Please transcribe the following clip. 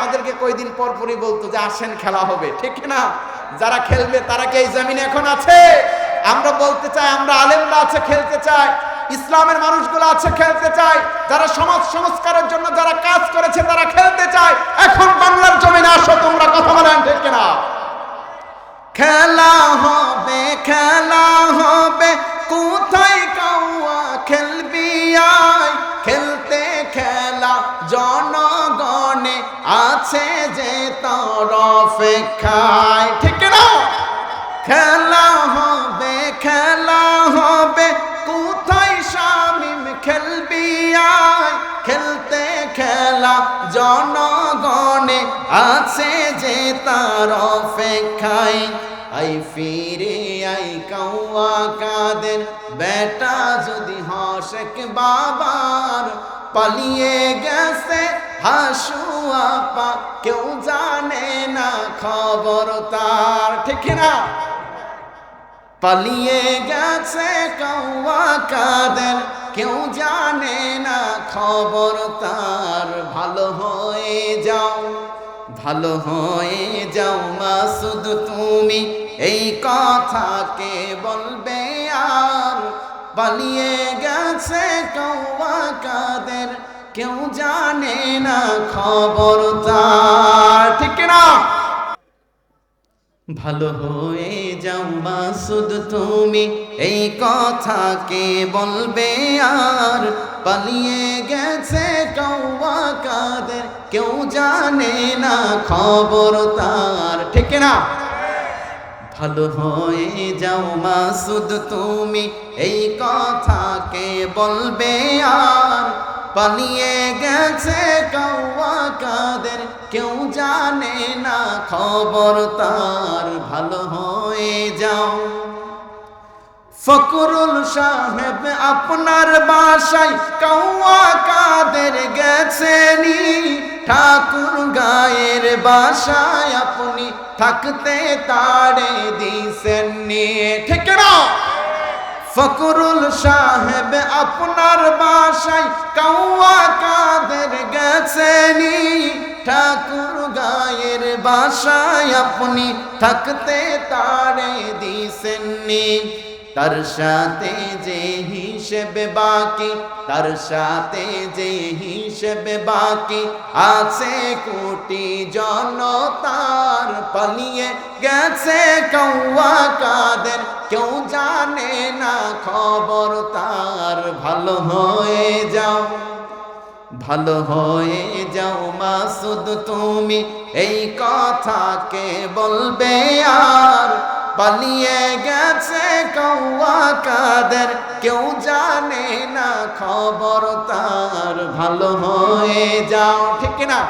আমাদেরকে কয়দিন পর পরই বলতো যে আসেন খেলা হবে, ঠিক না যারা খেলবে তারা কি এই জমিনে এখন আছে? আমরা বলতে চাই, আমরা আলেমরা আছে, খেলতে চাই, ইসলামের মানুষগুলো আছে, খেলতে চাই, যারা সমাজ সংস্কারের জন্য যারা কাজ করেছে তারা খেলতে চায়। এখন বাংলার জমিনে আসো, তোমরা কথা বলেন, ঠিক না খেলা হবে, খেলা আছে যে তরফে খায় ঠিক না? খেলা হবে খেলা হবে। কোথায় শামিম খেলবি খেলতে খেলা জনগণে আছে যে তার অপেক্ষায়। আই ফিরে আই কাউয়া কাদের। বেটা যদি হসেক বাবার, পালিয়ে গেছে হাসু আপা কেউ জানে না খবর তার। ঠিক না পালিয়ে গেছে কৌয়া কাদের, কেউ জানে না খবর তার। ভালো হয়ে যাও, ভালো হয়ে যাও মা, শুধু তুমি এই কথাকে বলবে আর। পালিয়ে গেছে কৌয়া কাদের কেউ জানে না খবর তার ঠিক না ভালো হয়ে যাও মাসুদ, তুমি এই কথাকে বলবে আর? পালিয়ে গেছে কৌয়া কাদের, কেউ জানে না খবর তার ঠিক না ভালো হয়ে যাও মাসুদ, তুমি এই কথাকে বলবে আর? পালিয়ে গেছে কৌয়া কাদের, কেউ জানে না খবর তার, ভালো হয়ে যাও। ফকরুল সাহেব আপনার বাসায় কৌয়া কাদের গেছেনি? ঠাকুর গায়ের বাসায় আপনি থাকতে তাড়ে দিছেন নিয়ে ঠিক না ফকরুল সাহেব আপনার বাসায় কৌয়া কাদের গেছেনি? ঠাকুর গায়ের বাসায় আপনি থাকতে তাড়ে দিছেননি। তার সাথে যে হিসেবে বাকি, তার সাথে যে হিসেবে বাকি আছে কোটি জনতার পালিয়ে গেছে কৌয়া কাদের কেউ জানে না খবর, তার ভালো হয়ে যাও। ভালো হয়ে যাও মাসুদ, তুমি এই কথাকে বলবে আর। পালিয়ে গেছে কৌয়া কাদের কেউ জানে না খবর, তার ভালো হয়ে যাও। ঠিক না